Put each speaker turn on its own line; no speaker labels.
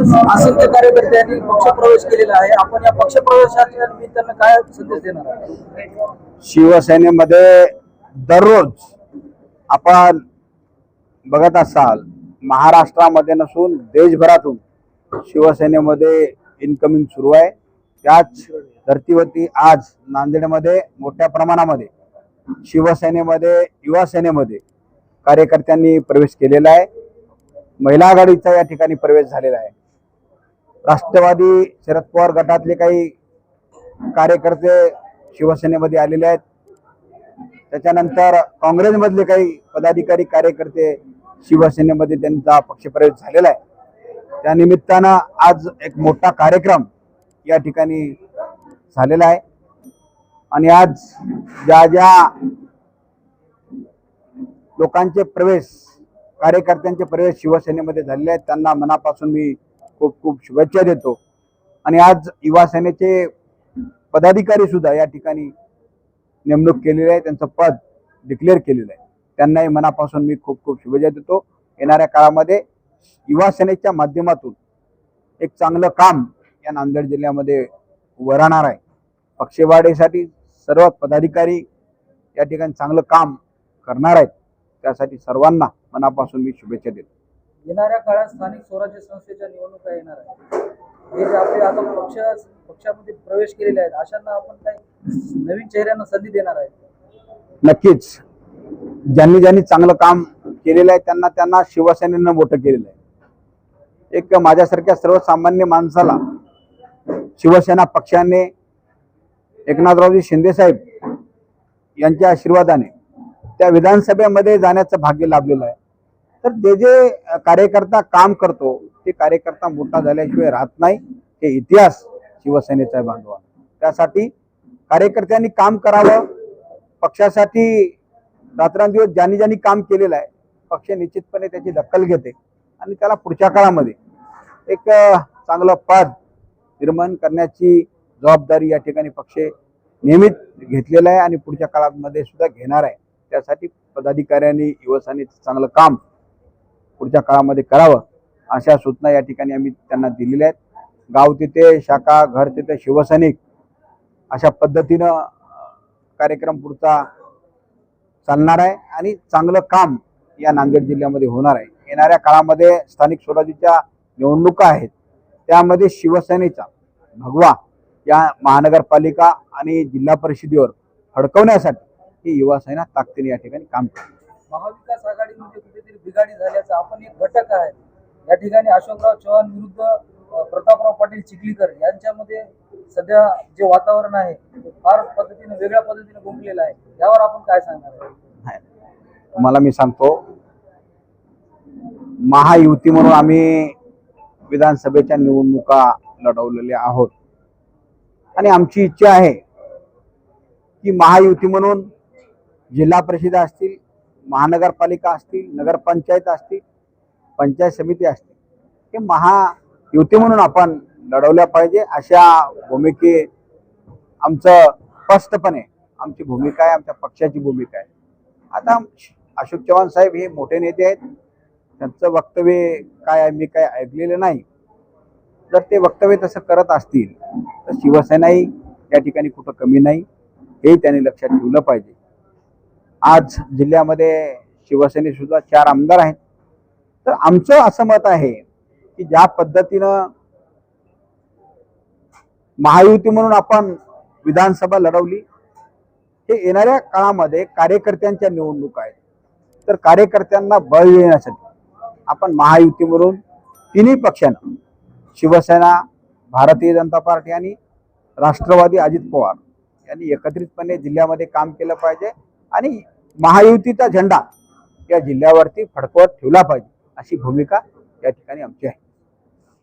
असंख्य कार्यकर्त्यांनी पक्षप्रवेश केलेला आहे. आपण या पक्षप्रवेशाच्या निमित्तानं काय संदेश देणार
शिवसेनेमध्ये दररोज आपण बघत असाल महाराष्ट्रामध्ये नसून देशभरातून शिवसेनेमध्ये इन्कमिंग सुरू आहे. त्याच धर्तीवरती आज नांदेडमध्ये मोठ्या प्रमाणामध्ये शिवसेनेमध्ये युवा सेनेमध्ये कार्यकर्त्यांनी प्रवेश केलेला आहे. महिला आघाडीचा या ठिकाणी प्रवेश झालेला आहे. राष्ट्रवादी शरद पवार गटातले काही कार्यकर्ते शिवसेनेमध्ये आलेले आहेत. त्याच्यानंतर काँग्रेसमधले काही पदाधिकारी कार्यकर्ते शिवसेनेमध्ये त्यांचा पक्षप्रवेश झालेला आहे. त्या निमित्तानं आज एक मोठा कार्यक्रम या ठिकाणी झालेला आहे. आणि आज ज्या ज्या लोकांचे प्रवेश कार्यकर्त्यांचे प्रवेश शिवसेनेमध्ये झालेले आहेत त्यांना मनापासून मी खूप खूप शुभेच्छा देतो. आणि आज युवा सेनेचे पदाधिकारी सुद्धा या ठिकाणी नेमणूक केलेली आहे. त्यांचं पद डिक्लेअर केलेलं आहे. त्यांनाही मनापासून मी खूप खूप शुभेच्छा देतो. येणाऱ्या काळामध्ये युवा सेनेच्या माध्यमातून एक चांगलं काम या नांदेड जिल्ह्यामध्ये उभं राहणार आहे. पक्षवाढीसाठी सर्व पदाधिकारी या ठिकाणी चांगलं काम करणार आहेत. त्यासाठी सर्वांना मनापासून मी शुभेच्छा देतो.
येणाऱ्या काळात स्थानिक स्वराज्य संस्थेच्या निवडणुका येणार आहेत. हे जे आपले आता पक्ष पक्षामध्ये प्रवेश केलेले आहेत अशांना आपण काही नवीन चेहऱ्यांना संधी देणार आहे
नक्कीच. ज्यांनी ज्यांनी चांगलं काम केलेलं आहे त्यांना त्यांना शिवसेनेनं मोठं केलेलं आहे. एक माझ्यासारख्या सर्वसामान्य माणसाला शिवसेना पक्षाने एकनाथरावजी शिंदेसाहेब यांच्या आशीर्वादाने त्या विधानसभेमध्ये जाण्याचं भाग्य लाभलेलं आहे. तर जे जे कार्यकर्ता काम करतो ते कार्यकर्ता मोठा झाल्याशिवाय राहत नाही. हे इतिहास शिवसेनेचा आहे बांधवा त्यासाठी कार्यकर्त्यांनी काम करावं. पक्षासाठी रात्रंदिवस ज्यांनी ज्यांनी काम केलेलं आहे पक्ष निश्चितपणे त्याची दखल घेते. आणि त्याला पुढच्या काळामध्ये एक चांगलं पद निर्माण करण्याची जबाबदारी या ठिकाणी पक्ष नियमित घेतलेला आहे आणि पुढच्या काळामध्ये सुद्धा घेणार आहे. त्यासाठी पदाधिकाऱ्यांनी युवसांनीचं चांगलं काम पुढच्या काळामध्ये करावं अशा सूचना या ठिकाणी आम्ही त्यांना दिलेल्या आहेत. गाव तिथे शाखा घर तिथे शिवसैनिक अशा पद्धतीनं कार्यक्रम पुढचा चालणार आहे आणि चांगलं काम या नांदेड जिल्ह्यामध्ये होणार आहे. येणाऱ्या काळामध्ये स्थानिक स्वराज्याच्या निवडणुका आहेत. त्यामध्ये शिवसेनेचा भगवा या महानगरपालिका आणि जिल्हा परिषदेवर फडकवण्यासाठी ही युवासेना ताकदीने या ठिकाणी काम करते.
महाविकास आघाडीमध्ये बिघाडी झाल्याचा आपण एक घटक आहे. या ठिकाणी अशोकराव चव्हाण विरुद्ध प्रतापराव पाटील चिखलीकर यांच्यामध्ये सध्या जे वातावरण आहे ते फार पद्धतीने वेगळ्या पद्धतीने गुंफलेलं आहे. यावर आपण काय सांगणार आहे?
तुम्हाला मी सांगतो महायुती म्हणून आम्ही विधानसभेच्या निवडणुका लढवलेल्या आहोत. आणि आमची इच्छा आहे की महायुती म्हणून जिल्हा परिषद असतील महानगरपालिका असतील नगरपंचायत असतील पंचायत समिती असतील हे महायुती म्हणून आपण लढवल्या पाहिजे. अशा भूमिके आमचं स्पष्टपणे आमची भूमिका आहे आमच्या पक्षाची भूमिका आहे. आता अशोक चव्हाण साहेब हे मोठे नेते आहेत. त्यांचं वक्तव्य काय आहे मी काय ऐकलेलं नाही. जर ते वक्तव्य तसं करत असतील तर शिवसेनाही या ठिकाणी कुठं कमी नाही हेही त्यांनी लक्षात ठेवलं पाहिजे. आज जिल्ह्यामध्ये शिवसेने सुद्धा चार आमदार आहेत. तर आमचं असं मत आहे की ज्या पद्धतीनं महायुती म्हणून आपण विधानसभा लढवली हे येणाऱ्या काळामध्ये कार्यकर्त्यांच्या निवडणुका आहेत. तर कार्यकर्त्यांना बळ देण्यासाठी आपण महायुती म्हणून तिन्ही पक्षांना शिवसेना भारतीय जनता पार्टी आणि राष्ट्रवादी अजित पवार यांनी एकत्रितपणे जिल्ह्यामध्ये काम केलं पाहिजे. आणि महायुतीचा झेंडा या जिल्ह्यावरती फडकवत ठेवला पाहिजे अशी भूमिका या ठिकाणी आमची आहे.